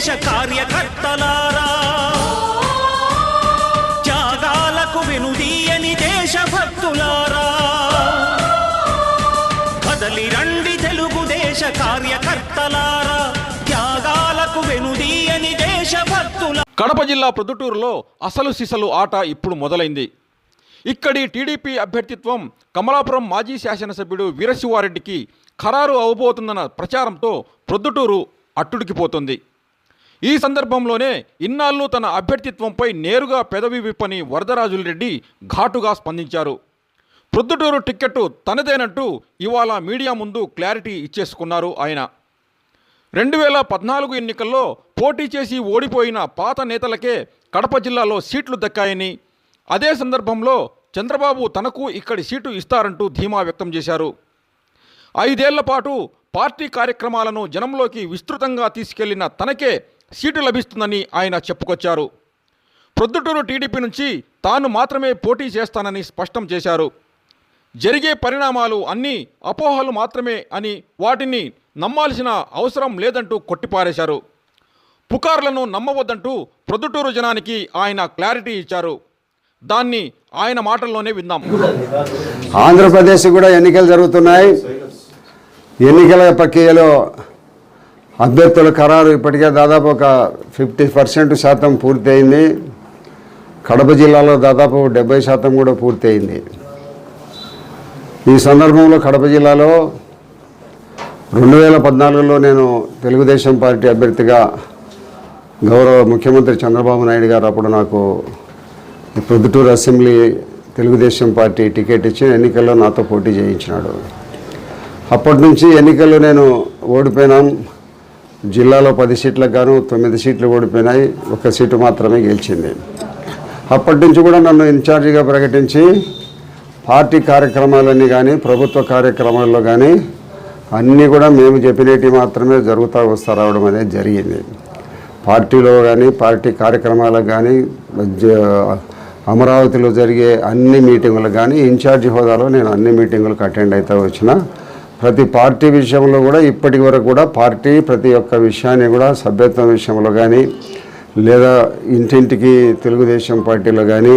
దేశ కార్యకర్తలారా. త్యాగాలకు వినుదీయని దేశభక్తులారా. కదలి రండి తెలుగుదేశ కార్యకర్తలారా. త్యాగాలకు వెనుదీయని దేశభక్తుల కడప జిల్లా ప్రొద్దుటూరులో అసలు సిసలు ఆట ఇప్పుడు మొదలైంది. ఇక్కడి టీడీపీ అభ్యర్థిత్వం కమలాపురం మాజీ శాసనసభ్యుడు వీరశివారెడ్డికి ఖరారు అవబోతుందన్న ప్రచారంతో ప్రొద్దుటూరు అట్టుడికిపోతుంది ఈ సందర్భంలోనే ఇన్నాళ్ళు తన అభ్యర్థిత్వంపై నేరుగా పెదవి విప్పని వరదరాజులరెడ్డి ఘాటుగా స్పందించారు. ప్రొద్దుటూరు టిక్కెట్టు తనదేనంటూ ఇవాళ మీడియా ముందు క్లారిటీ ఇచ్చేసుకున్నారు ఆయన. రెండు వేల పద్నాలుగు ఎన్నికల్లో పోటీ చేసి ఓడిపోయిన పాత నేతలకే కడప జిల్లాలో సీట్లు దక్కాయని అదే సందర్భంలో చంద్రబాబు తనకు ఇక్కడి సీటు ఇస్తారంటూ ధీమా వ్యక్తం చేశారు. ఐదేళ్ళ పాటు పార్టీ కార్యక్రమాలను జనంలోకి విస్తృతంగా తీసుకెళ్ళిన తనకే సీటు లభిస్తుందని ఆయన చెప్పుకొచ్చారు. ప్రొద్దుటూరు టీడీపీ నుంచి తాను మాత్రమే పోటీ చేస్తానని స్పష్టం చేశారు. జరిగే పరిణామాలు అన్నీ అపోహలు మాత్రమే అని వాటిని నమ్మాల్సిన అవసరం లేదంటూ కొట్టిపారేశారు. పుకార్లను నమ్మవద్దంటూ ప్రొద్దుటూరు జనానికి ఆయన క్లారిటీ ఇచ్చారు. దాన్ని ఆయన మాటల్లోనే విందాం. ఆంధ్రప్రదేశ్ కూడా ఎన్నికలు జరుగుతున్నాయి. ఎన్నికల ప్రక్రియలో అభ్యర్థుల ఖరారు ఇప్పటికే దాదాపు ఒక ఫిఫ్టీ పర్సెంట్ శాతం పూర్తయింది. కడప జిల్లాలో దాదాపు డెబ్బై శాతం కూడా పూర్తయింది. ఈ సందర్భంలో కడప జిల్లాలో రెండు వేల పద్నాలుగులో నేను తెలుగుదేశం పార్టీ అభ్యర్థిగా గౌరవ ముఖ్యమంత్రి చంద్రబాబు నాయుడు గారు అప్పుడు నాకు Proddatur assembly Telugu Desam party ticket ఇచ్చి ఎన్నికల్లో నాతో పోటీ చేయించినాడు. అప్పటి నుంచి ఎన్నికల్లో నేను ఓడిపోయినాం. జిల్లాలో పది సీట్లకు గాను తొమ్మిది సీట్లు ఓడిపోయినాయి. ఒక సీటు మాత్రమే గెలిచింది. అప్పటి నుంచి కూడా నన్ను ఇన్ఛార్జిగా ప్రకటించి పార్టీ కార్యక్రమాలన్నీ కానీ ప్రభుత్వ కార్యక్రమాల్లో కానీ అన్నీ కూడా మేము చెప్పినవి మాత్రమే జరుగుతూ వస్తూ రావడం అనేది జరిగింది. పార్టీలో కానీ పార్టీ కార్యక్రమాలకు కానీ అమరావతిలో జరిగే అన్ని మీటింగులకు కానీ ఇన్ఛార్జి హోదాలో నేను అన్ని మీటింగులకు అటెండ్ అవుతూ వచ్చిన ప్రతి పార్టీ విషయంలో కూడా ఇప్పటి వరకు కూడా పార్టీ ప్రతి ఒక్క విషయాన్ని కూడా సభ్యత్వం విషయంలో కానీ లేదా ఇంటింటికి తెలుగుదేశం పార్టీలో కానీ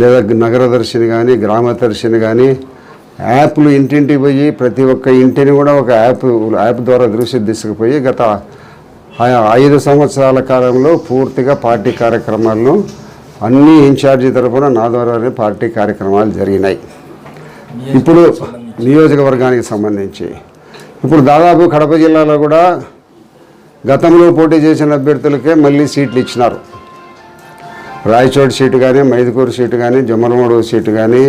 లేదా నగరదర్శిని కానీ గ్రామదర్శిని కానీ యాప్లు ఇంటింటికి పోయి ప్రతి ఒక్క ఇంటిని కూడా ఒక యాప్ యాప్ ద్వారా దృష్టి తీసుకుపోయి గత ఐదు సంవత్సరాల కాలంలో పూర్తిగా పార్టీ కార్యక్రమాలను అన్ని ఇన్ఛార్జి తరఫున నా ద్వారానే పార్టీ కార్యక్రమాలు జరిగినాయి. ఇప్పుడు నియోజకవర్గానికి సంబంధించి. ఇప్పుడు దాదాపు కడప జిల్లాలో కూడా గతంలో పోటీ చేసిన అభ్యర్థులకే మళ్ళీ సీట్లు ఇచ్చినారు. రాయచోటి సీటు కానీ మైదుకూరు సీటు కానీ జమ్మలమూడు సీటు కానీ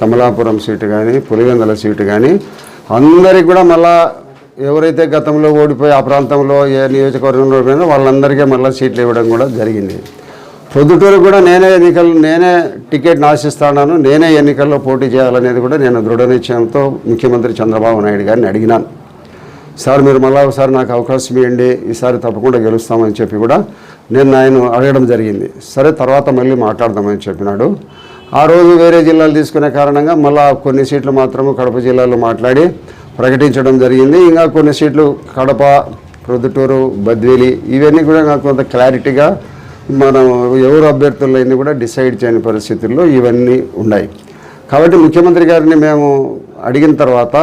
కమలాపురం సీటు కానీ పులివెందల సీటు కానీ అందరికి కూడా మళ్ళా ఎవరైతే గతంలో ఓడిపోయి ఆ ప్రాంతంలో ఏ నియోజకవర్గంలో పోయినా వాళ్ళందరికీ మళ్ళీ సీట్లు ఇవ్వడం కూడా జరిగింది. పొద్దుటూరు కూడా నేనే ఎన్నికలు నేనే టికెట్ నాశిస్తాను నేనే ఎన్నికల్లో పోటీ చేయాలనేది కూడా నేను దృఢ నిశ్చయంతో ముఖ్యమంత్రి చంద్రబాబు నాయుడు గారిని అడిగినాను. సార్ మీరు మళ్ళా ఒకసారి నాకు అవకాశం ఇవ్వండి ఈసారి తప్పకుండా గెలుస్తామని చెప్పి కూడా నేను ఆయన అడగడం జరిగింది. సరే తర్వాత మళ్ళీ మాట్లాడదామని చెప్పినాడు. ఆ రోజు వేరే జిల్లాలు తీసుకునే కారణంగా మళ్ళా కొన్ని సీట్లు మాత్రము కడప జిల్లాలో మాట్లాడి ప్రకటించడం జరిగింది. ఇంకా కొన్ని సీట్లు కడప ప్రొద్దుటూరు బద్వేలి ఇవన్నీ కూడా నాకు కొంత క్లారిటీగా మనం ఎవరు అభ్యర్థులైనా కూడా డిసైడ్ చేయని పరిస్థితుల్లో ఇవన్నీ ఉన్నాయి. కాబట్టి ముఖ్యమంత్రి గారిని మేము అడిగిన తర్వాత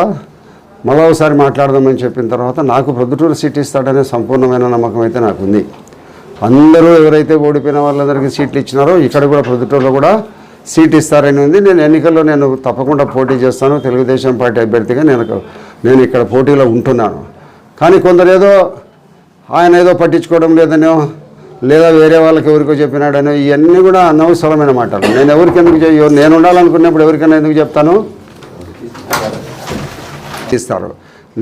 మళ్ళా ఒకసారి మాట్లాడదామని చెప్పిన తర్వాత నాకు ప్రొద్దుటూరు సీట్ ఇస్తాడనే సంపూర్ణమైన నమ్మకం అయితే నాకు ఉంది అందరూ ఎవరైతే ఓడిపోయిన వాళ్ళందరికీ సీట్లు ఇచ్చినారో ఇక్కడ కూడా ప్రొద్దుటూరులో కూడా సీట్ ఇస్తారని ఉంది. నేను ఎన్నికల్లో నేను తప్పకుండా పోటీ చేస్తాను. తెలుగుదేశం పార్టీ అభ్యర్థిగా నేను నేను ఇక్కడ పోటీలో ఉంటున్నాను. కానీ కొందరు ఏదో ఆయన ఏదో పట్టించుకోవడం లేదనో లేదా వేరే వాళ్ళకి ఎవరికో చెప్పినాడని ఇవన్నీ కూడా అనవసరమైన మాటలు. నేను ఎవరికి ఎందుకు చెయ్యో నేను ఉండాలనుకున్నప్పుడు ఎవరికైనా ఎందుకు చెప్తాను? ఇస్తారు.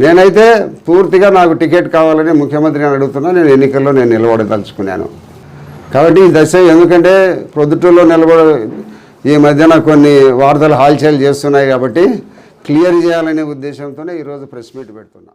నేనైతే పూర్తిగా నాకు టికెట్ కావాలని ముఖ్యమంత్రిని అడుగుతున్నా నేను ఎన్నికల్లో నేను నిలబడదలుచుకున్నాను. కాబట్టి ఈ దశ ఎందుకంటే ప్రొద్దుటూరులో నిలబడ ఈ మధ్యన కొన్ని వార్తలు హాల్చేలు చేస్తున్నాయి కాబట్టి క్లియర్ చేయాలనే ఉద్దేశంతోనే ఈరోజు ప్రెస్ మీట్ పెడుతున్నా.